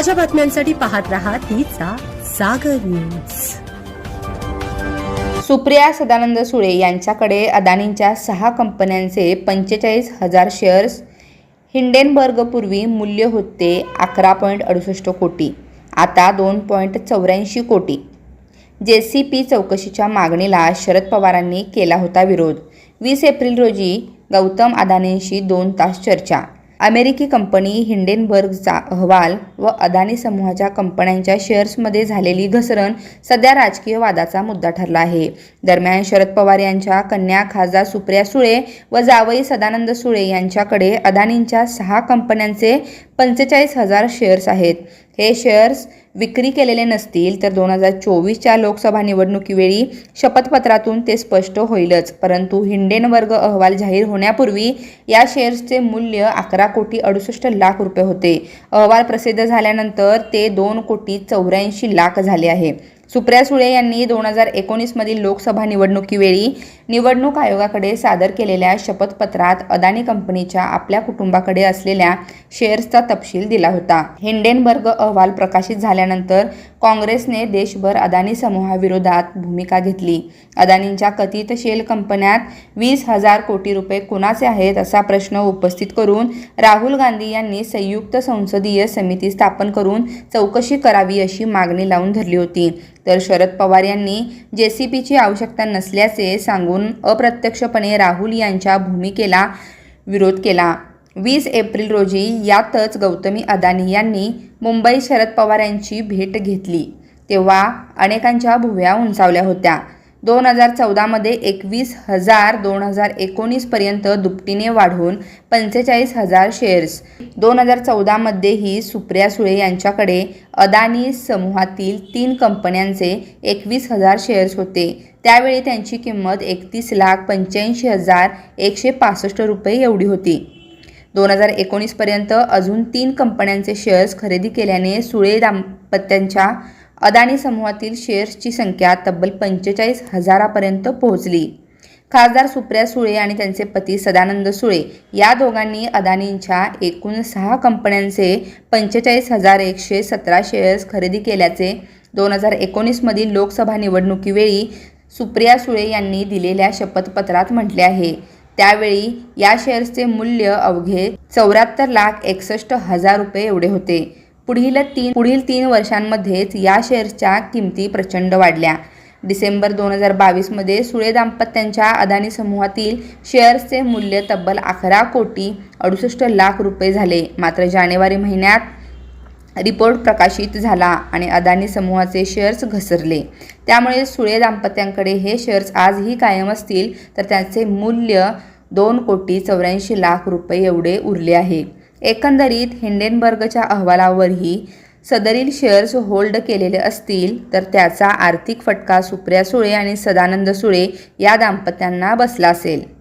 ताज्या बातम्यांसाठी पाहत रहा तिचा सागर न्यूज. सुप्रिया सदानंद सुळे यांच्याकडे अदानींच्या सहा कंपन्यांचे पंचेचाळीस हजार शेअर्स हिंडेनबर्गपूर्वी मूल्य होते अकरा पॉईंट अडुसष्ट कोटी आता दोन पॉईंट चौऱ्याऐंशी कोटी. जे सी पी चौकशीच्या मागणीला शरद पवारांनी केला होता विरोध. वीस एप्रिल रोजी गौतम अदानींशी दोन तास चर्चा अमेरिकी कंपनी हिंडेनबर्गचा अहवाल व अदानी समूहाच्या कंपन्यांच्या शेअर्समध्ये झालेली घसरण सध्या राजकीय वादाचा मुद्दा ठरला आहे. दरम्यान शरद पवार यांच्या कन्या खासदार सुप्रिया सुळे व जावई सदानंद सुळे यांच्याकडे अदानींच्या सहा कंपन्यांचे पंचेचाळीस हजार शेअर्स आहेत. हे शेअर्स विक्री केलेले नसतील तर दोन हजार चोवीसच्या लोकसभा निवडणुकीवेळी शपथपत्रातून ते स्पष्ट होईलच. परंतु हिंडेनवर्ग अहवाल जाहीर होण्यापूर्वी या शेअर्सचे मूल्य अकरा कोटी अडुसष्ट लाख रुपये होते. अहवाल प्रसिद्ध झाल्यानंतर ते दोन कोटी चौऱ्याऐंशी लाख झाले आहे. सुप्रिया सुळे यांनी दोन हजार एकोणीसमधील लोकसभा निवडणुकीवेळी निवडणूक आयोगाकडे सादर केलेल्या शपथपत्रात अदानी कंपनीच्या आपल्या कुटुंबाकडे असलेल्या शेअर्सचा तपशील दिला होता. हिंडेनबर्ग अहवाल प्रकाशित झाल्यानंतर काँग्रेसने देशभर अदानी समूहाविरोधात भूमिका घेतली. अदानींच्या कथित शेल कंपन्यात वीस हजार कोटी रुपये कुणाचे आहेत असा प्रश्न उपस्थित करून राहुल गांधी यांनी संयुक्त संसदीय समिती स्थापन करून चौकशी करावी अशी मागणी लावून धरली होती. तर शरद पवार यांनी जे सी पीची आवश्यकता नसल्याचे सांगून अप्रत्यक्षपणे राहुल यांच्या भूमिकेला विरोध केला. वीस एप्रिल रोजी यातच गौतमी अदानी यांनी मुंबई शरद पवार यांची भेट घेतली. तेव्हा अनेकांच्या भुव्या उंचावल्या होत्या. दोन हजार चौदामध्ये एकवीस हजार दोन हजार एकोणीसपर्यंत दुपटीने वाढवून पंचेचाळीस हजार शेअर्स दोन हजार चौदामध्येही सुप्रिया सुळे यांच्याकडे अदानी समूहातील तीन कंपन्यांचे एकवीस हजार शेअर्स होते. त्यावेळी त्यांची किंमत एकतीस लाख पंच्याऐंशी हजार एकशे पासष्ट रुपये एवढी होती. दोन हजार एकोणीसपर्यंत अजून तीन कंपन्यांचे शेअर्स खरेदी केल्याने सुळे दाम्पत्यांच्या अदानी समूहातील शेअर्सची संख्या तब्बल पंचेचाळीस हजारापर्यंत पोहोचली. खासदार सुप्रिया सुळे आणि त्यांचे पती सदानंद सुळे या दोघांनी अदानींच्या एकूण सहा कंपन्यांचे पंचेचाळीस हजार एकशे सतरा शेअर्स खरेदी केल्याचे दोन हजार एकोणीसमधील लोकसभा निवडणुकीवेळी सुप्रिया सुळे यांनी दिलेल्या शपथपत्रात म्हटले आहे. त्यावेळी या शेअर्सचे मूल्य अवघे चौऱ्याहत्तर लाख एकसष्ट हजार रुपये एवढे होते. पुढील तीन पुढील तीन वर्षांमध्येच या शेअर्सच्या किमती प्रचंड वाढल्या. डिसेंबर दोन हजार बावीसमध्ये सुळे दाम्पत्यांच्या अदानी समूहातील शेअर्सचे मूल्य तब्बल अकरा कोटी अडुसष्ट लाख रुपये झाले. मात्र जानेवारी महिन्यात रिपोर्ट प्रकाशित झाला आणि अदानी समूहाचे शेअर्स घसरले. त्यामुळे सुळे दाम्पत्यांकडे हे शेअर्स आजही कायम असतील तर त्याचे मूल्य दोन कोटी चौऱ्याऐंशी लाख रुपये एवढे उरले आहे. एकंदरीत हिंडेनबर्गच्या अहवालावरही सदरील शेअर्स होल्ड केलेले असतील तर त्याचा आर्थिक फटका सुप्रिया सुळे आणि सदानंद सुळे या दाम्पत्यांना बसला असेल.